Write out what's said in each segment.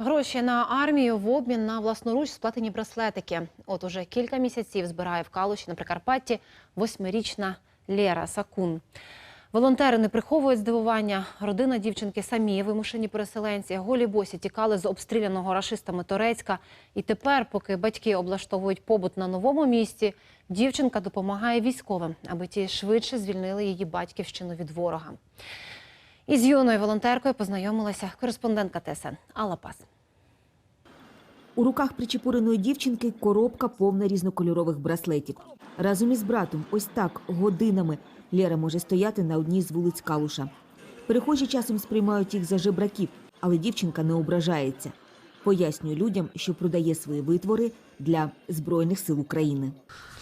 Гроші на армію в обмін на власноруч сплатені браслетики. От уже кілька місяців збирає в Калуші на Прикарпатті восьмирічна Лєра Сакун. Волонтери не приховують здивування. Родина дівчинки самі вимушені переселенці. Голі босі тікали з обстріляного рашистами Торецька. І тепер, поки батьки облаштовують побут на новому місці, дівчинка допомагає військовим, аби ті швидше звільнили її батьківщину від ворога. Із юною волонтеркою познайомилася кореспондентка ТСН Алла Пас. У руках причепуреної дівчинки коробка повна різнокольорових браслетів. Разом із братом, ось так, годинами, Лера може стояти на одній з вулиць Калуша. Перехожі часом сприймають їх за жебраків, але дівчинка не ображається. Пояснює людям, що продає свої витвори для Збройних сил України.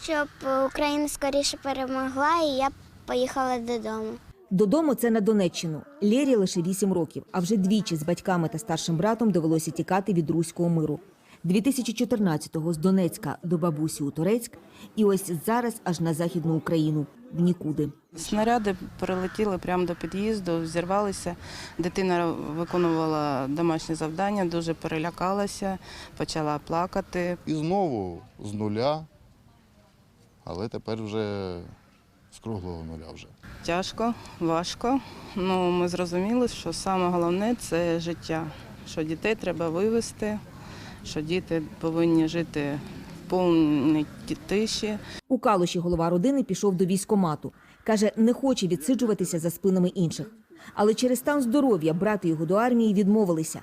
щоб Україна скоріше перемогла, і я поїхала додому. Додому це на Донеччину. Лєрі лише 8 років, а вже двічі з батьками та старшим братом довелося тікати від руського миру. 2014-го з Донецька до бабусі у Торецьк, і ось зараз аж на західну Україну в нікуди. Снаряди прилетіли прямо до під'їзду, зірвалися. Дитина виконувала домашнє завдання, дуже перелякалася, почала плакати. І знову з нуля, але тепер вже з круглого нуля вже. Тяжко, важко. Ну, ми зрозуміли, що саме головне це життя, що дітей треба вивезти, що діти повинні жити в повній тиші. У Калуші голова родини пішов до військомату. Каже, не хоче відсиджуватися за спинами інших. Але через стан здоров'я брати його до армії відмовилися.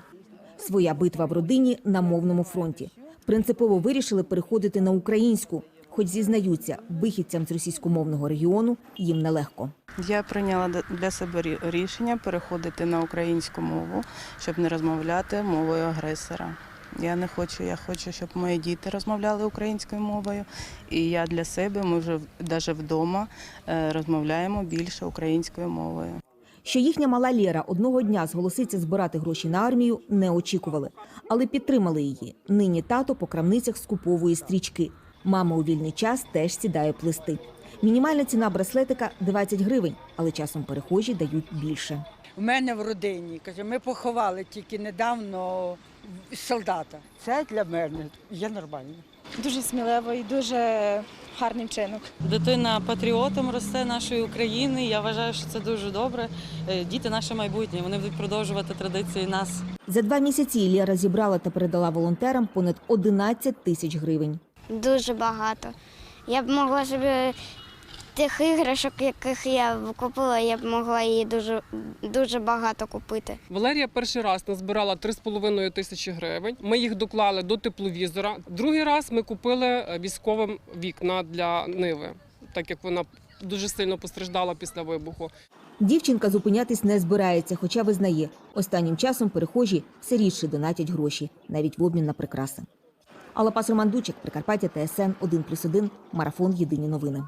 Своя битва в родині на мовному фронті. Принципово вирішили переходити на українську, хоч зізнаються, вихідцям з російськомовного регіону їм нелегко. Я прийняла для себе рішення переходити на українську мову, щоб не розмовляти мовою агресора. Я не хочу, я хочу, щоб мої діти розмовляли українською мовою. І я для себе, ми вже навіть вдома е, розмовляємо більше українською мовою. Що їхня мала Лєра одного дня зголоситься збирати гроші на армію, не очікували, але підтримали її. Нині тато по крамницях скуповує стрічки. Мама у вільний час теж сідає плести. Мінімальна ціна браслетика 20 гривень, але часом перехожі дають більше. У мене в родині каже, ми поховали тільки недавно солдата. Це для мене є нормально. Дуже сміливо і дуже гарний вчинок. Дитина патріотом росте нашої України. Я вважаю, що це дуже добре. Е, Діти наше майбутнє. Вони будуть продовжувати традиції нас. За два місяці Лєра зібрала та передала волонтерам понад 11 тисяч гривень. Дуже багато. Я б могла собі тих іграшок, яких я купила, я б могла її дуже, дуже багато купити. Валерія перший раз назбирала 3,5 тисячі гривень. Ми їх доклали до тепловізора. Другий раз ми купили е, військовим вікна для Ниви, так як вона дуже сильно постраждала після вибуху. Дівчинка зупинятись не збирається, хоча визнає, останнім часом перехожі все рідше донатять гроші, навіть в обмін на прикраси. Алапас Романдучик, Прикарпаття, ТСН 1+,1, Марафон Єдині новини.